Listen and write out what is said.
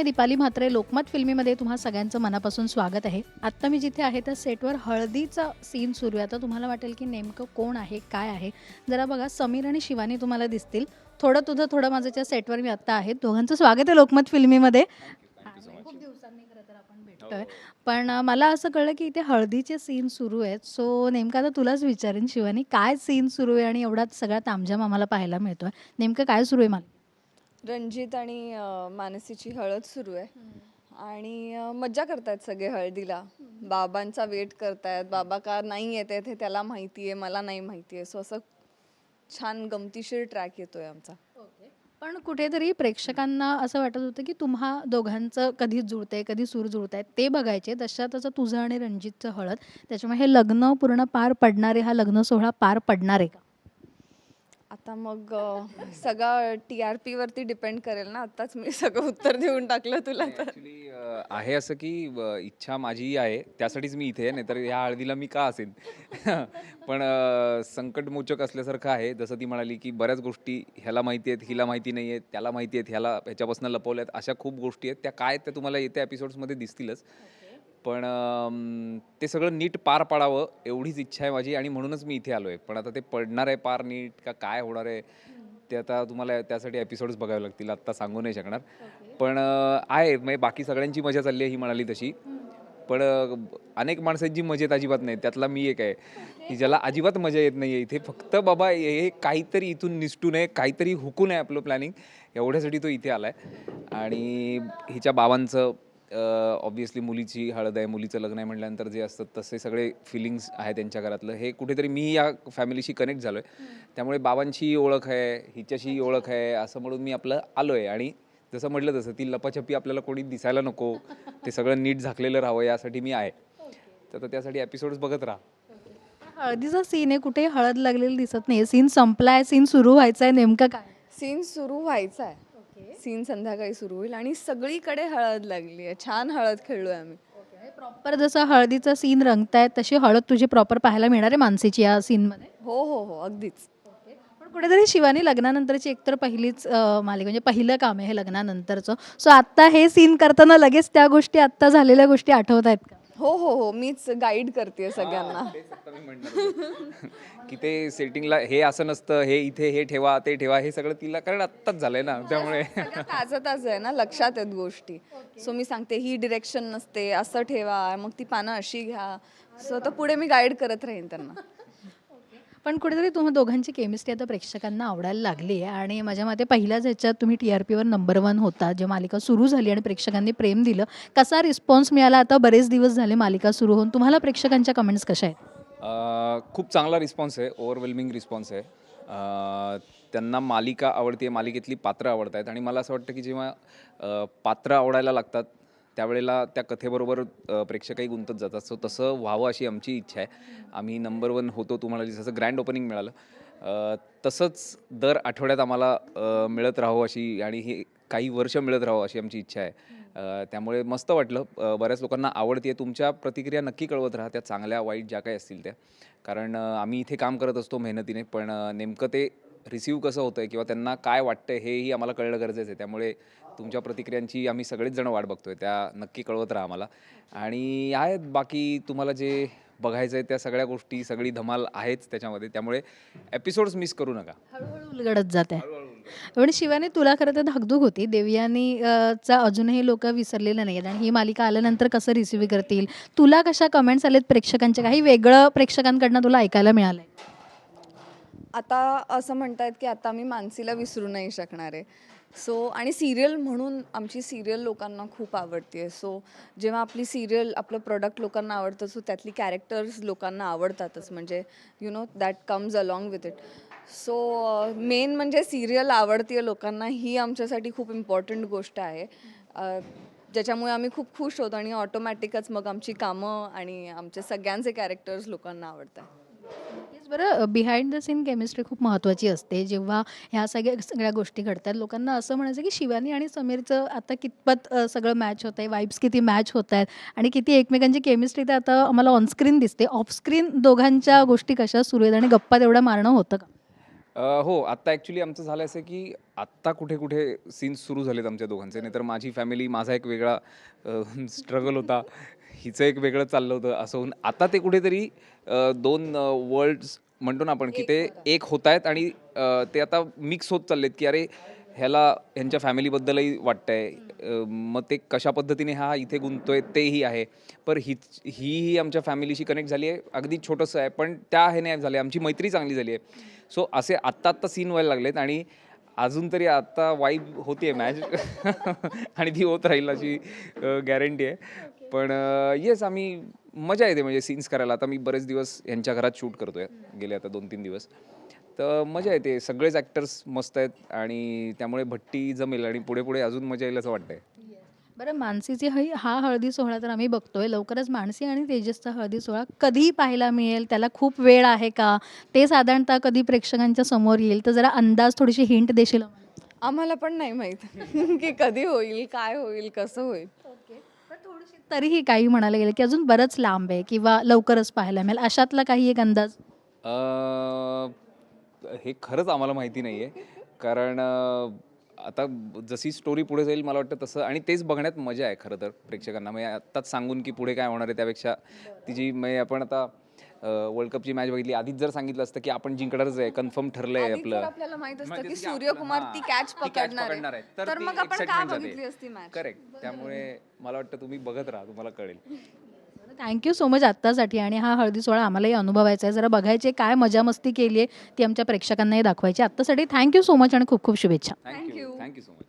मी दीपाली म्हात्रे लोकमत फिल्मीमध्ये तुम्हा सगळ्यांचं मनापासून स्वागत आहे. आत्ता मी जिथे आहे त्या सेटवर हळदीचा सीन सुरू आहे. आता तुम्हाला वाटेल की नेमकं कोण आहे काय आहे? जरा बघा समीर आणि शिवानी तुम्हाला दिसतील. थोडं तुझं थोडं माझं त्या सेटवर मी आत्ता आहे. दोघांचं स्वागत आहे लोकमत फिल्मीमध्ये. खूप दिवसांनी खरं तर आपण भेटतोय. पण अं, मला असं कळलं की इथे हळदीचे सीन सुरू आहेत. सो नेमकं आता तुलाच विचारेन शिवानी काय सीन सुरू आहे आणि एवढा सगळा तामझाम आम्हाला पाहायला मिळतोय? नेमकं काय सुरू आहे मला? रणजित आणि मानसीची हळद सुरू आहे. आणि अ, मज्जा करतायत सगळे हळदीला. बाबांचा वेट करतायत. बाबा का नाही येत आहेत हे त्याला माहिती आहे मला नाही माहिती आहे. सो असं छान गमतीशीर ट्रॅक येतोय आमचा. पण कुठेतरी प्रेक्षकांना असं वाटत होतं की तुम्हा दोघांचं कधी जुळतंय कधी सूर जुळतायत ते बघायचे. तशा तसं तुझं आणि रणजितचं हळद. त्याच्यामुळे हे लग्न पूर्ण पार पडणारे हा लग्न सोहळा पार पडणार आहे का? आता मग सगळा सगळं टी आर पी वरती डिपेंड करेल ना. आताच मी सगळं उत्तर देऊन टाकलं तुला तर. ॲक्च्युली आहे असं की अ, इच्छा माझीही आहे. त्यासाठीच मी इथे आहे नाहीतर ह्या हळदीला मी का असेन? पण अ, संकटमोचक असल्यासारखं आहे. जसं ती म्हणाली की बऱ्याच गोष्टी ह्याला माहिती आहेत हिला माहिती नाही आहेत त्याला माहिती आहेत ह्याला ह्याच्यापासून लपवल्या आहेत अशा खूप गोष्टी आहेत. त्या काय त्या तुम्हाला येत्या एपिसोड्समध्ये दिसतीलच. पण ते सगळं नीट पार पाडावं एवढीच इच्छा आहे माझी आणि म्हणूनच मी इथे आलो आहे पण आता ते पडणार आहे पार नीट का काय होणार आहे ते आता तुम्हाला त्यासाठी एपिसोड्स बघावे लागतील. आत्ता सांगू नाही शकणार. पण आहे म्हणजे बाकी सगळ्यांची मजा चालली आहे ही म्हणाली तशी. पण अनेक माणसांची मजेत अजिबात नाही त्यातला मी एक आहे की ज्याला अजिबात मजा येत नाही आहे इथे फक्त बाबा हे काहीतरी इथून निसटू नये काहीतरी हुकू नये आपलं प्लॅनिंग एवढ्यासाठी तो इथे आला आहे आणि हिच्या बाबांचं ऑब्व्हियसली मुलीची हळद आहे मुलीचं लग्न आहे म्हटल्यानंतर जे असतं तसे सगळे फिलिंग्स आहे त्यांच्या घरातलं. हे कुठेतरी मी या फॅमिलीशी कनेक्ट झालो आहे त्यामुळे बाबांची ओळख आहे हिच्याशी ओळख आहे असं म्हणून मी आपलं आलो आहे आणि जसं म्हटलं तसं ती लपाछपी आपल्याला कोणी दिसायला नको ते सगळं नीट झाकलेलं राहावं यासाठी मी आहे. तर त्यासाठी एपिसोड्स बघत राहा. हळदीचा सीन आहे कुठे हळद लागलेली दिसत नाही सीन संपलाय सीन सुरू व्हायचा आहे नेमकं काय? सीन सुरू व्हायचा आहे सीन संध्याकाळी सुरू होईल आणि सगळीकडे हळद लागली आहे. छान हळद खेळलोय आम्ही. प्रॉपर जसं हळदीचा सीन रंगतायत तशी हळद तुझी प्रॉपर पाहायला मिळणार आहे मानसीची या सीनमध्ये हो हो हो अगदीच. पण कुठेतरी शिवानी लग्नानंतरची एकतर पहिलीच मालिका म्हणजे पहिलं काम आहे हे लग्नानंतरचं. सो आत्ता हे सीन करताना लगेच त्या गोष्टी आत्ता झालेल्या गोष्टी आठवत आहेत का? हो हो हो. मीच गाईड करते सगळ्यांना. तेच आता मी म्हणणार होतो. की ते सेटिंगला हे असं नसतं हे इथे हे ठेवा ते ठेवा हे सगळं तिला कारण आत्ताच झालंय ना त्यामुळे. सगळं ताजं ताजं आहे ना लक्षात आहेत गोष्टी. सो मी सांगते ही डिरेक्शन नसते असं ठेवा मग ती पानं अशी घ्या. सो आता पुढे मी गाईड करत राहीन त्यांना. पण कुठेतरी तुम्हा दोघांची केमिस्ट्री आता प्रेक्षकांना आवडायला लागली आहे आणि माझ्या मते पहिल्याच ह्याच्यात तुम्ही टी आर पीवर नंबर वन होता जे मालिका सुरू झाली आणि प्रेक्षकांनी प्रेम दिलं. कसा रिस्पॉन्स मिळाला? आता बरेच दिवस झाले मालिका सुरू होऊन. तुम्हाला प्रेक्षकांच्या कमेंट्स कशा आहेत? खूप चांगला रिस्पॉन्स आहे. ओव्हरवेल्मिंग रिस्पॉन्स आहे. त्यांना मालिका आवडते मालिकेतली पात्रं आवडत आहेत आणि मला असं वाटतं की जेव्हा पात्र पात्रं आवडायला लागतात त्यावेळेला त्या कथेबरोबर प्रेक्षकही गुंतत जातात. सो तसं व्हावं अशी आमची इच्छा आहे. आम्ही नंबर वन होतो तुम्हाला जसं ग्रँड ओपनिंग मिळालं. तसंच दर आठवड्यात आम्हाला मिळत राहावं अशी आणि हे काही वर्ष मिळत राहावं अशी आमची इच्छा आहे. त्यामुळे मस्त वाटलं. बऱ्याच लोकांना आवडते तुमच्या प्रतिक्रिया नक्की कळवत राहा. त्या चांगल्या वाईट ज्या काही असतील त्या. कारण आम्ही इथे काम करत असतो मेहनतीने. पण नेमकं ते रिसीव्ह कसं होतं आहे किंवा त्यांना काय वाटतंय हेही आम्हाला कळणं गरजेचं आहे. त्यामुळे तुमच्या प्रतिक्रियांची आम्ही सगळेच जण वाट बघतोय. त्या नक्की कळवत राहा आम्हाला. आणि आहेत बाकी तुम्हाला जे बघायचं आहे त्या सगळ्या गोष्टी सगळी धमाल आहेच त्याच्यामध्ये. त्यामुळे एपिसोड्स मिस करू नका. हळूहळू उलगडत जात. आहे पण शिवाने तुला खरं तर धाकधूक होती. देवयानी चा अजूनही लोक विसरलेले नाही आहेत आणि ही मालिका आल्यानंतर कसं रिसिव्ह करतील? तुला कशा कमेंट्स आलेत प्रेक्षकांच्या? काही वेगळं प्रेक्षकांकडनं तुला ऐकायला मिळालंय? आता असं म्हणतायत की आता मी मानसीला विसरू नाही शकणार आहे. सो आणि सिरियल म्हणून आमची सिरियल लोकांना खूप आवडते सो जेव्हा आपली सिरियल आपलं प्रोडक्ट लोकांना आवडतं सो त्यातली कॅरेक्टर्स लोकांना आवडतातच. म्हणजे you know that comes along with it so main म्हणजे सिरियल आवडते लोकांना ही आमच्यासाठी खूप इम्पॉर्टंट गोष्ट आहे. Uh, ज्याच्यामुळे आम्ही खूप खुश होतो आणि ऑटोमॅटिकच मग आमची कामं आणि आमचे सगळ्यांचे कॅरेक्टर्स लोकांना आवडतात. बरं बिहाइंड द सीन केमिस्ट्री खूप महत्त्वाची असते. जेव्हा ह्या सगळ्या सगळ्या गोष्टी घडतात लोकांना असं म्हणायचं की शिवानी आणि समीरचं आता कितपत अ, सगळं मॅच होत आहे वाईब्स किती मॅच होत आहेत आणि किती एकमेकांची केमिस्ट्री तर आता आम्हाला ऑनस्क्रीन दिसते. ऑफस्क्रीन दोघांच्या गोष्टी कशा सुरू आहेत आणि गप्पा तेवढं मारणं होतं का? अ, हो. आत्ता ॲक्च्युली आमचं झालं असं की आत्ता कुठे कुठे सीन्स सुरू झालेत आमच्या दोघांचे. नाहीतर माझी फॅमिली माझा एक वेगळा स्ट्रगल होता. हिचं एक वेगळं चाललं होतं असं होऊन आता ते कुठेतरी अ, दोन वर्ल्ड्स म्हणतो ना आपण की ते एक होत आहेत आणि अ, ते आता मिक्स होत चाललेत की अरे ह्याला ह्यांच्या फॅमिलीबद्दलही वाटतंय. अ, मग ते कशा पद्धतीने हा इथे गुंततोय तेही आहे. पर ही ही आमच्या फॅमिलीशी कनेक्ट झाली आहे. अगदी छोटंसं आहे पण त्या ह्याने झाले आमची मैत्री चांगली झाली आहे. सो असे आत्ता आत्ता सीन व्हायला लागलेत आणि अजून तरी आता वाईब होतीये मॅच आणि ती होत राहील अशी गॅरंटी आहे. पण येस आम्ही मजा येते म्हणजे सीन्स करायला. आता मी बरेच दिवस यांच्या घरात शूट करतोय. गेले आता दोन तीन दिवस. तर मजा येते. सगळेच ॲक्टर्स मस्त आहेत आणि त्यामुळे भट्टी जमेल आणि पुढे पुढे अजून मजा येईल असं वाटतंय. बरं मानसीची हई हा हळदी सोहळा तर आम्ही बघतोय. लवकरच मानसी आणि तेजसचा हळदी सोहळा कधी पाहायला मिळेल. त्याला खूप वेळ आहे का? ते साधारणतः कधी प्रेक्षकांच्या समोर येईल? तर जरा अंदाज थोडीशी हिंट देशील आम्हाला? आम्हाला पण नाही माहीत की कधी होईल काय होईल कसं होईल. पण थोडीशी तरीही काही म्हणायला गेलं की अजून बरंच लांब आहे किंवा लवकरच पाहायला मिळेल. अशातला काही एक अंदाज? अं, हे खरंच आम्हाला माहिती नाही आहे कारण आता जशी स्टोरी पुढे जाईल मला वाटतं तसं. आणि तेच बघण्यात मजा आहे खरं तर प्रेक्षकांना. म्हणजे आत्ताच सांगून की पुढे काय होणार आहे त्यापेक्षा. तिची म्हणजे आपण आता वर्ल्ड कपची मॅच बघितली आधीच जर सांगितलं असतं की आपण जिंकणारच आहे कन्फर्म ठरलंय आपलं. जर आपल्याला माहीत असतं की सूर्यकुमार आपलं- ती catch पकडणार आहे. तर ती मग आपण का excitement जाते. बघितली असती match? करेक्ट त्यामुळे मला वाटतं तुम्ही बघत राहा तुम्हाला कळेल. थँक्यू सो मच आत्तासाठी. आणि हा हळदी सोहळा आम्हालाही अनुभवायचा आहे. जरा बघायचे काय मजा मस्ती केली आहे ती आमच्या प्रेक्षकांनाही दाखवायची. आत्तासाठी थँक्यू सो मच आणि खूप खूप शुभेच्छा. थँक्यू. Thank you so much